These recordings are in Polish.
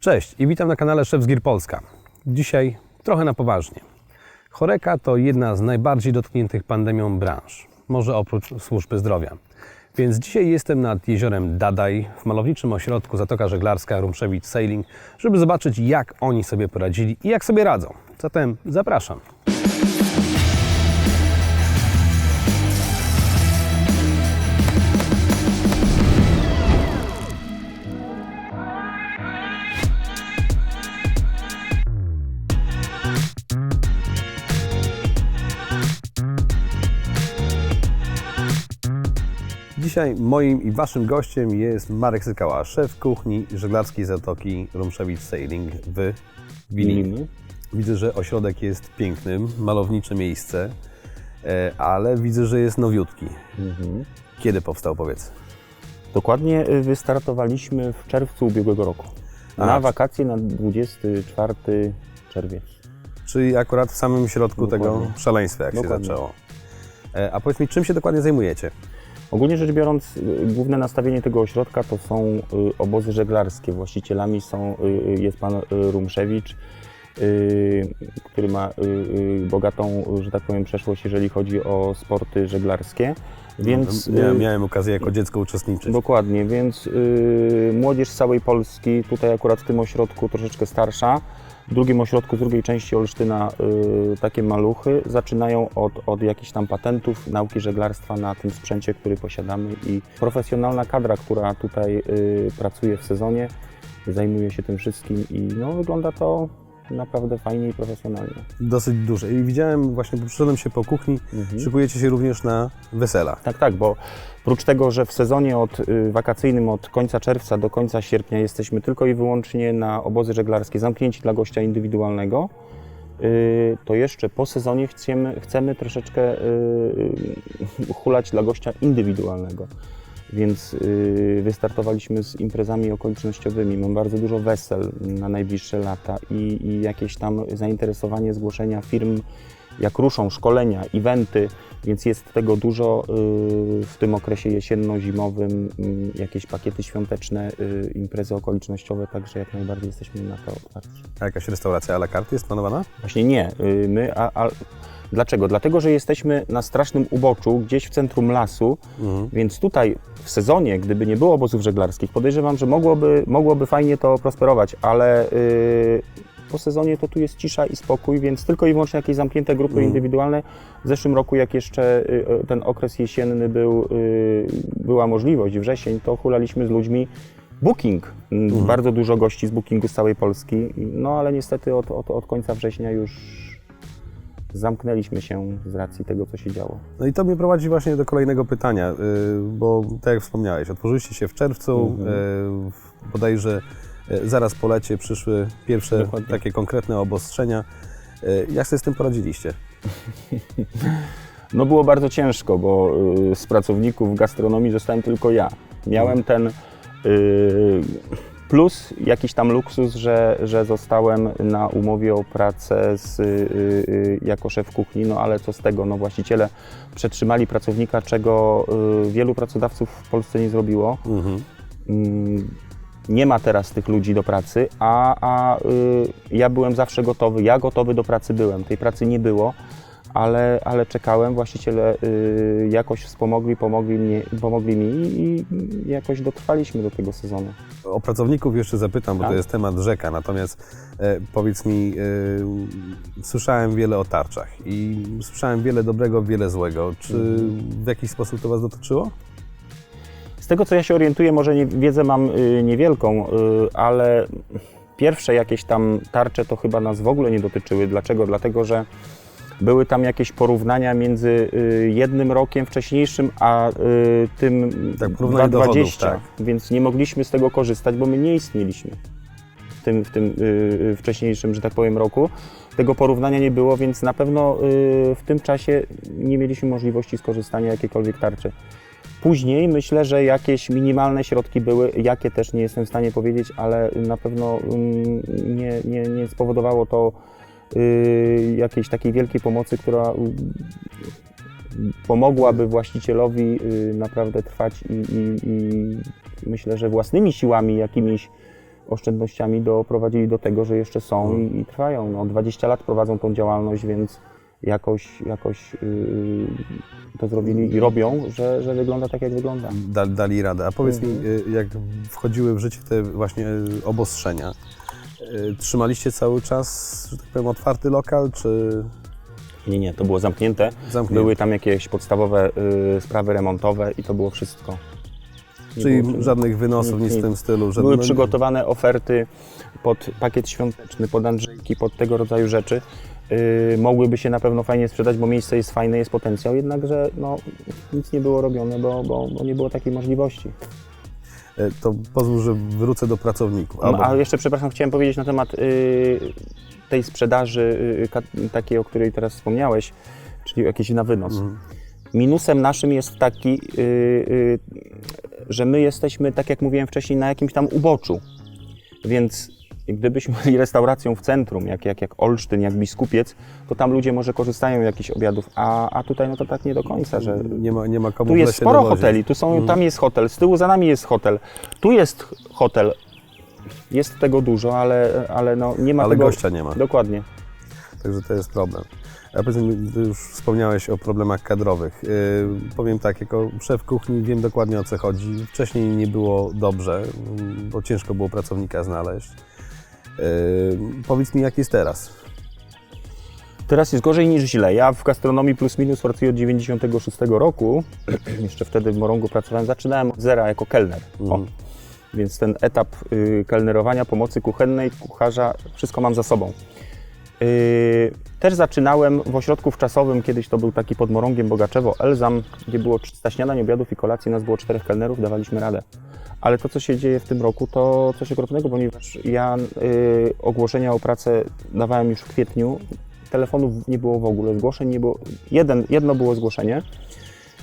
Cześć i witam na kanale Szef z Gier Polska. Dzisiaj trochę na poważnie. Choreka to jedna z najbardziej dotkniętych pandemią branż, może oprócz służby zdrowia. Więc dzisiaj jestem nad jeziorem Dadaj w malowniczym ośrodku Zatoka Żeglarska Rumszewicz Sailing, żeby zobaczyć jak oni sobie poradzili i jak sobie radzą. Zatem zapraszam. Dzisiaj moim i waszym gościem jest Marek Sykała, szef kuchni żeglarskiej Zatoki Rumszewicz Sailing w. Wiliny. Widzę, że ośrodek jest pięknym, malownicze miejsce, e, ale widzę, że jest nowiutki. Mhm. Kiedy powstał, powiedz? Dokładnie y, wystartowaliśmy w czerwcu ubiegłego roku. Na wakacje na 24 czerwiec. Czyli akurat w samym środku tego Dokładnie. szaleństwa, jak Dokładnie. się zaczęło. E, A powiedz mi, czym się dokładnie zajmujecie? Ogólnie rzecz biorąc, y, główne nastawienie tego ośrodka to są y, obozy żeglarskie. Właścicielami są, y, jest pan Rumszewicz, który ma bogatą, że tak powiem, przeszłość, jeżeli chodzi o sporty żeglarskie. Więc miałem, y, miałem okazję jako dziecko uczestniczyć. Dokładnie, więc młodzież z całej Polski, tutaj akurat w tym ośrodku troszeczkę starsza, w drugim ośrodku z drugiej części Olsztyna y, takie maluchy zaczynają od, od jakichś tam patentów, nauki żeglarstwa na tym sprzęcie, który posiadamy i profesjonalna kadra, która tutaj y, pracuje w sezonie, zajmuje się tym wszystkim i no, wygląda to naprawdę fajnie i profesjonalnie. Dosyć duże. I widziałem właśnie, bo przyszedłem się po kuchni, Mhm. szykujecie się również na wesela. Tak, tak, bo oprócz tego, że w sezonie od, y, wakacyjnym od końca czerwca do końca sierpnia jesteśmy tylko i wyłącznie na obozy żeglarskie zamknięci dla gościa indywidualnego, y, to jeszcze po sezonie chcemy, chcemy troszeczkę y, hulać dla gościa indywidualnego. Więc y, wystartowaliśmy z imprezami okolicznościowymi. Mam bardzo dużo wesel na najbliższe lata i, i jakieś tam zainteresowanie, zgłoszenia firm, jak ruszą szkolenia, eventy, więc jest tego dużo y, w tym okresie jesienno-zimowym, y, jakieś pakiety świąteczne, imprezy okolicznościowe, także jak najbardziej jesteśmy na to otwarci. A jakaś restauracja à la carte jest planowana? Właśnie nie, my, a, a dlaczego? Dlatego, że jesteśmy na strasznym uboczu, gdzieś w centrum lasu, Mhm. więc tutaj w sezonie, gdyby nie było obozów żeglarskich, podejrzewam, że mogłoby, mogłoby fajnie to prosperować, ale y, po sezonie to tu jest cisza i spokój, więc tylko i wyłącznie jakieś zamknięte grupy Mhm. indywidualne. W zeszłym roku, jak jeszcze y, ten okres jesienny był, y, była możliwość, wrzesień, to hulaliśmy z ludźmi booking. Mm, Bardzo dużo gości z bookingu z całej Polski, no ale niestety od, od, od końca września już zamknęliśmy się z racji tego, co się działo. No i to mnie prowadzi właśnie do kolejnego pytania, y, bo tak jak wspomniałeś, otworzyliście się w czerwcu, Mhm. y, w- bodajże y, zaraz po lecie przyszły pierwsze Dokładnie. takie konkretne obostrzenia. Jak sobie z tym poradziliście? No było bardzo ciężko, bo z pracowników gastronomii zostałem tylko ja. Miałem ten y, plus, jakiś tam luksus, że, że zostałem na umowie o pracę z, y, y, jako szef kuchni, no ale co z tego, no właściciele przetrzymali pracownika, czego y, wielu pracodawców w Polsce nie zrobiło. Mhm. Mm, nie ma teraz tych ludzi do pracy, a, a ja byłem zawsze gotowy, ja gotowy do pracy byłem. Tej pracy nie było, ale, ale czekałem, właściciele y, jakoś wspomogli, pomogli, mnie, pomogli mi i, i jakoś dotrwaliśmy do tego sezonu. O pracowników jeszcze zapytam, bo Tak. to jest temat rzeka, natomiast e, powiedz mi, e, słyszałem wiele o tarczach i słyszałem wiele dobrego, wiele złego. Czy w jakiś sposób to Was dotyczyło? Z tego co ja się orientuję, może nie, wiedzę mam y, niewielką, y, ale pierwsze jakieś tam tarcze to chyba nas w ogóle nie dotyczyły. Dlaczego? Dlatego, że były tam jakieś porównania między y, jednym rokiem wcześniejszym, a y, tym Tak, porównanie dochodów, 20, tak. więc nie mogliśmy z tego korzystać, bo my nie istnieliśmy w tym, w tym y, wcześniejszym, że tak powiem, roku. Tego porównania nie było, więc na pewno w tym czasie nie mieliśmy możliwości skorzystania jakiejkolwiek tarczy. Później myślę, że jakieś minimalne środki były, jakie też nie jestem w stanie powiedzieć, ale na pewno mm, nie, nie, nie spowodowało to jakiejś takiej wielkiej pomocy, która y, pomogłaby właścicielowi y, naprawdę trwać i, i, i myślę, że własnymi siłami jakimiś oszczędnościami doprowadzili do tego, że jeszcze są Mhm. i, i trwają. No, 20 lat prowadzą tą działalność, więc jakoś, jakoś yy, to zrobili i robią, że, że wygląda tak, jak wygląda. Da, dali radę. A powiedz mi, Mhm. y, jak wchodziły w życie te właśnie y, obostrzenia, y, trzymaliście cały czas, że tak powiem, otwarty lokal, czy Nie, nie, to było zamknięte. zamknięty? Były tam jakieś podstawowe y, sprawy remontowe i to było wszystko. Nie Czyli było- żadnych wynosów, nic, nic w tym stylu. Żadne, Były przygotowane oferty pod pakiet świąteczny, pod Andrzejki, pod tego rodzaju rzeczy. Yy, mogłyby się na pewno fajnie sprzedać, bo miejsce jest fajne, jest potencjał, jednakże no, nic nie było robione, bo, bo, bo nie było takiej możliwości. Y, To pozwól, że wrócę do pracowników. No, a jeszcze, przepraszam, chciałem powiedzieć na temat yy, tej sprzedaży yy, takiej, o której teraz wspomniałeś, czyli jakiś na wynos. Mhm. Minusem naszym jest taki, yy, że my jesteśmy, tak jak mówiłem wcześniej, na jakimś tam uboczu. Więc gdybyśmy byli restauracją w centrum, jak, jak, jak Olsztyn, jak Biskupiec, to tam ludzie może korzystają jakichś obiadów, a, a tutaj no to tak nie do końca, że Nie ma, nie ma komu tu jest sporo dowozić. hoteli, tu są, tam jest hotel, z tyłu za nami jest hotel, tu jest hotel, jest tego dużo, ale, ale no nie ma Ale tego... gościa nie ma. Dokładnie. Także to jest problem. A powiedz mi, ty już wspomniałeś o problemach kadrowych. Yy, powiem tak, jako szef kuchni wiem dokładnie o co chodzi. Wcześniej nie było dobrze, mm, bo ciężko było pracownika znaleźć. Yy, powiedz mi, jak jest teraz? Teraz jest gorzej niż źle. Ja w gastronomii plus minus pracuję od 96 roku. Jeszcze wtedy w Morągu pracowałem. Zaczynałem od zera jako kelner. Mhm. Więc ten etap y, kelnerowania, pomocy kuchennej, kucharza, wszystko mam za sobą. Y, też zaczynałem w ośrodku wczasowym, kiedyś to był taki pod Morągiem Bogaczewo, Elzam, gdzie było 300 śniadań, obiadów i kolacji, nas było czterech kelnerów, dawaliśmy radę. Ale to, co się dzieje w tym roku, to coś okropnego, ponieważ ja y, ogłoszenia o pracę dawałem już w kwietniu, telefonów nie było w ogóle, zgłoszeń nie było. Jeden, jedno było zgłoszenie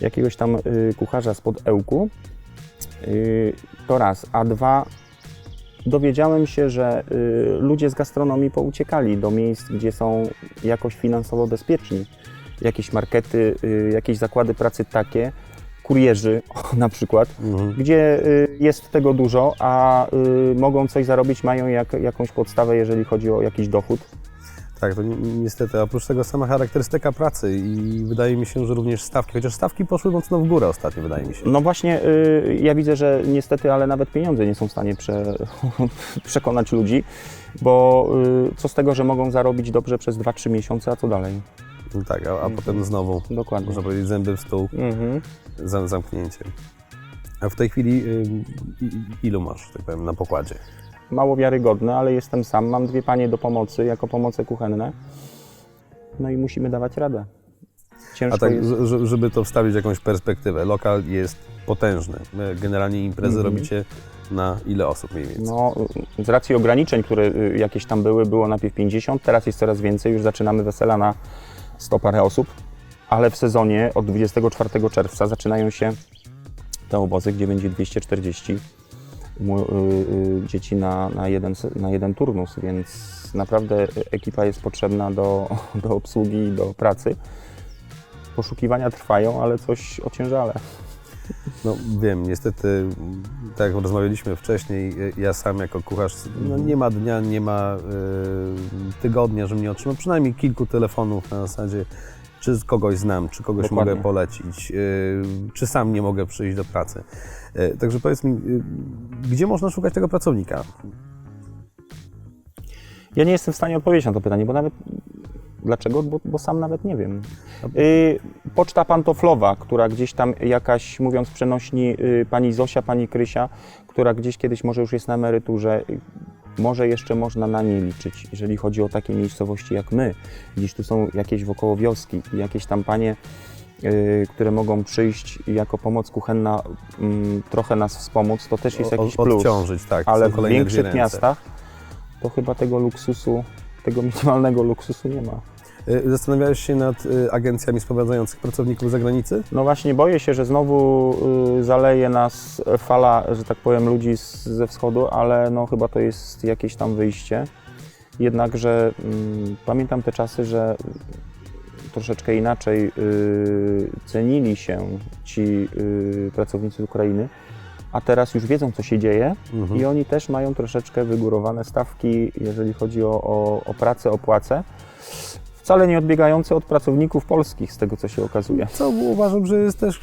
jakiegoś tam y, kucharza spod Ełku, y, to raz, a dwa, dowiedziałem się, że y, ludzie z gastronomii pouciekali do miejsc, gdzie są jakoś finansowo bezpieczni. Jakieś markety, y, jakieś zakłady pracy takie, kurierzy na przykład, Mhm. gdzie y, jest tego dużo, a y, mogą coś zarobić, mają jak, jakąś podstawę, jeżeli chodzi o jakiś dochód. Tak, to ni- niestety, oprócz tego sama charakterystyka pracy i wydaje mi się, że również stawki, chociaż stawki poszły mocno w górę ostatnio, wydaje mi się. No właśnie, y, ja widzę, że niestety, ale nawet pieniądze nie są w stanie prze, przekonać ludzi, bo y, co z tego, że mogą zarobić dobrze przez 2-3 miesiące, a co dalej? No tak, a, a potem znowu, Dokładnie. można powiedzieć, zęby w stół, Mhm. zam, zamknięcie. A w tej chwili y, ilu masz, tak powiem, na pokładzie? Mało wiarygodne, ale jestem sam. Mam dwie panie do pomocy jako pomoce kuchenne. No i musimy dawać radę. Ciężko A tak, jest. żeby to wstawić w jakąś perspektywę, lokal jest potężny. My Generalnie imprezy Mhm. robicie na ile osób mniej więcej? No, z racji ograniczeń, które y, jakieś tam były, było najpierw 50, teraz jest coraz więcej. Już zaczynamy wesela na 100 parę osób, ale w sezonie od 24 czerwca zaczynają się te obozy, gdzie będzie 240 mu- y, y, dzieci na, na, jeden, na jeden turnus, więc naprawdę ekipa jest potrzebna do, do obsługi i do pracy. Poszukiwania trwają, ale coś ociężale. No wiem, niestety, tak jak rozmawialiśmy wcześniej, y, ja sam jako kucharz, no nie ma dnia, nie ma y, tygodnia, żebym nie otrzymał przynajmniej kilku telefonów na zasadzie, czy kogoś znam, czy kogoś Dokładnie. mogę polecić, y, czy sam nie mogę przyjść do pracy. Y, Także powiedz mi, y, gdzie można szukać tego pracownika? Ja nie jestem w stanie odpowiedzieć na to pytanie, bo nawet. Dlaczego? Bo, bo sam nawet nie wiem. Y, poczta pantoflowa, która gdzieś tam jakaś, mówiąc przenośni, y, pani Zosia, pani Krysia, która gdzieś kiedyś może już jest na emeryturze, może jeszcze można na nie liczyć, jeżeli chodzi o takie miejscowości jak my. Gdzieś tu są jakieś wokoło wioski i jakieś tam panie, y, które mogą przyjść jako pomoc kuchenna mm, trochę nas wspomóc, to też jest jakiś plus Odciążyć, tak. ale w większych miastach to chyba tego luksusu, tego minimalnego luksusu nie ma. Y, Zastanawiałeś się nad y, agencjami sprowadzających pracowników z zagranicy? No właśnie boję się, że znowu y, zaleje nas fala, że tak powiem, ludzi z, ze wschodu, ale no chyba to jest jakieś tam wyjście. Jednakże mm, pamiętam te czasy, że troszeczkę inaczej y, cenili się ci pracownicy z Ukrainy, a teraz już wiedzą, co się dzieje Mhm. i oni też mają troszeczkę wygórowane stawki, jeżeli chodzi o, o, o pracę, o płacę. Wcale nie odbiegające od pracowników polskich, z tego co się okazuje. Co uważam, że jest też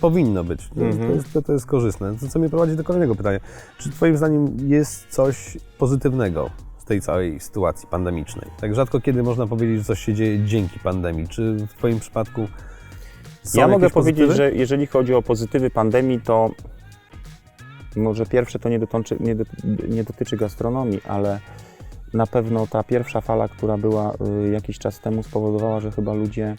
powinno być. To, Mhm. to, jest, to, to jest korzystne. To, co mnie prowadzi do kolejnego pytania. Czy Twoim zdaniem jest coś pozytywnego w tej całej sytuacji pandemicznej? Tak rzadko kiedy można powiedzieć, że coś się dzieje dzięki pandemii. Czy w Twoim przypadku są ja mogę powiedzieć, pozytywy? że jeżeli chodzi o pozytywy pandemii, to może pierwsze to nie dotyczy, nie, do- nie dotyczy gastronomii, ale na pewno ta pierwsza fala, która była y, jakiś czas temu, spowodowała, że chyba ludzie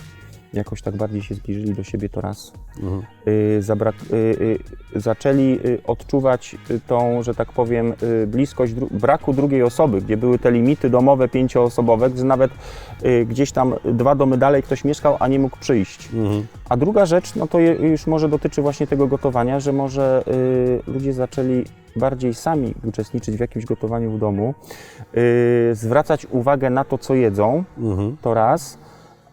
jakoś tak bardziej się zbliżyli do siebie to raz. Mhm. y, zabrak, y, zaczęli odczuwać tą, że tak powiem, bliskość dru- braku drugiej osoby, gdzie były te limity domowe pięcioosobowe, gdzie nawet gdzieś tam dwa domy dalej ktoś mieszkał, a nie mógł przyjść. Mhm. A druga rzecz, no to już może dotyczy właśnie tego gotowania, że może ludzie zaczęli bardziej sami uczestniczyć w jakimś gotowaniu w domu, y, zwracać uwagę na to, co jedzą, Mhm. to raz.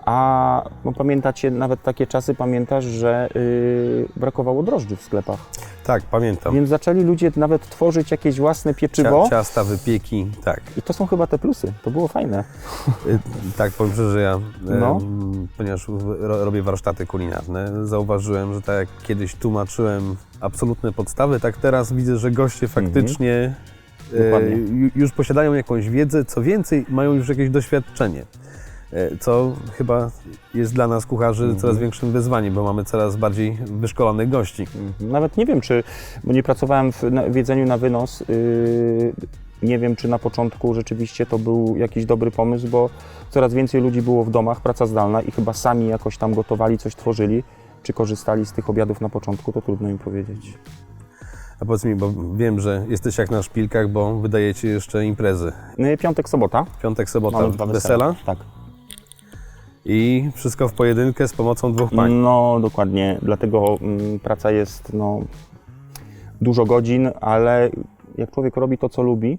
A no, pamiętacie, nawet takie czasy pamiętasz, że y, brakowało drożdży w sklepach. Tak, pamiętam. Więc zaczęli ludzie nawet tworzyć jakieś własne pieczywo. Cia, ciasta, wypieki, tak. I to są chyba te plusy. To było fajne. Y, Tak, powiem szczerze, że ja, No. ponieważ ro, robię warsztaty kulinarne, zauważyłem, że tak jak kiedyś tłumaczyłem absolutne podstawy, tak teraz widzę, że goście faktycznie e, Mhm. Dokładnie. ju- już posiadają jakąś wiedzę, co więcej, mają już jakieś doświadczenie. E, Co chyba jest dla nas kucharzy Mhm. coraz większym wyzwaniem, bo mamy coraz bardziej wyszkolonych gości. Mhm. Nawet nie wiem, czy, bo nie pracowałem w, na, w jedzeniu na wynos. Yy, nie wiem, czy na początku rzeczywiście to był jakiś dobry pomysł, bo coraz więcej ludzi było w domach, praca zdalna i chyba sami jakoś tam gotowali, coś tworzyli. Czy korzystali z tych obiadów na początku, to trudno im powiedzieć. A powiedz mi, bo wiem, że jesteś jak na szpilkach, bo wydajecie jeszcze imprezy. I piątek, sobota. Piątek, sobota, Mamy dwa wesela Tak. I wszystko w pojedynkę z pomocą dwóch pań. No, dokładnie. Dlatego mm, praca jest no, dużo godzin, ale jak człowiek robi to, co lubi,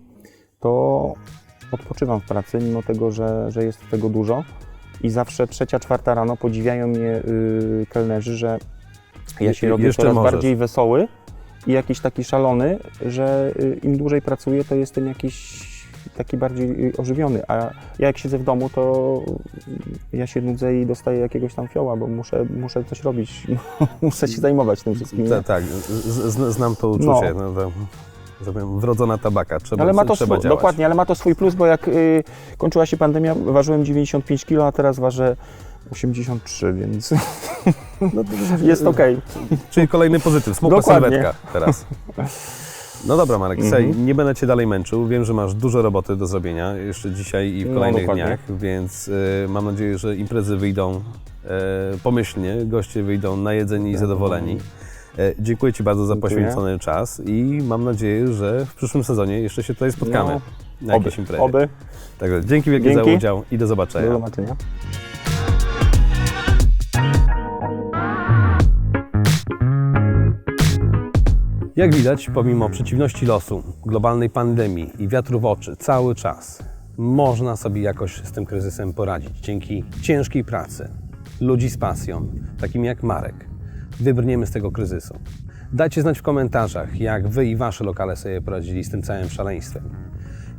to odpoczywam w pracy, mimo tego, że, że jest tego dużo. I zawsze trzecia, czwarta rano podziwiają mnie y, kelnerzy, że ja się Je- robię jeszcze coraz możesz. bardziej wesoły i jakiś taki szalony, że y, im dłużej pracuję, to jestem jakiś taki bardziej y, ożywiony. A ja jak siedzę w domu, to ja się nudzę i dostaję jakiegoś tam fioła, bo muszę, muszę coś robić. muszę się zajmować tym wszystkim. Tak, z, znam to uczucie. No. to, że powiem, wrodzona tabaka, trzeba, Ale ma to trzeba działać. dokładnie, ale ma to swój plus, bo jak y, kończyła się pandemia, ważyłem 95 kg, a teraz ważę 83, więc No, to, jest okej. Czyli kolejny pozytyw, Dokładnie. sylwetka teraz. No dobra Marek, Mhm. słuchaj, nie będę Cię dalej męczył, wiem, że masz dużo roboty do zrobienia jeszcze dzisiaj i w No, kolejnych dokładnie. dniach, więc y, mam nadzieję, że imprezy wyjdą y, pomyślnie, goście wyjdą najedzeni i zadowoleni. Y, dziękuję Ci bardzo za poświęcony czas i mam nadzieję, że w przyszłym sezonie jeszcze się tutaj spotkamy No, na Oby, jakiejś imprezie. oby. Także dzięki wielkie za Dzięki. udział i do zobaczenia. Do zobaczenia. Jak widać, pomimo przeciwności losu, globalnej pandemii i wiatru w oczy cały czas, można sobie jakoś z tym kryzysem poradzić. Dzięki ciężkiej pracy, ludzi z pasją, takim jak Marek, wybrniemy z tego kryzysu. Dajcie znać w komentarzach, jak Wy i Wasze lokale sobie poradzili z tym całym szaleństwem.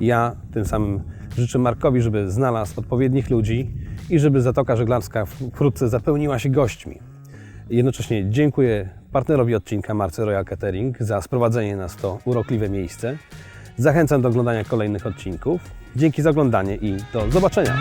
Ja tym samym życzę Markowi, żeby znalazł odpowiednich ludzi i żeby Zatoka Żeglarska wkrótce zapełniła się gośćmi. Jednocześnie dziękuję partnerowi odcinka Marce Royal Catering za sprowadzenie nas w to urokliwe miejsce. Zachęcam do oglądania kolejnych odcinków. Dzięki za oglądanie i do zobaczenia.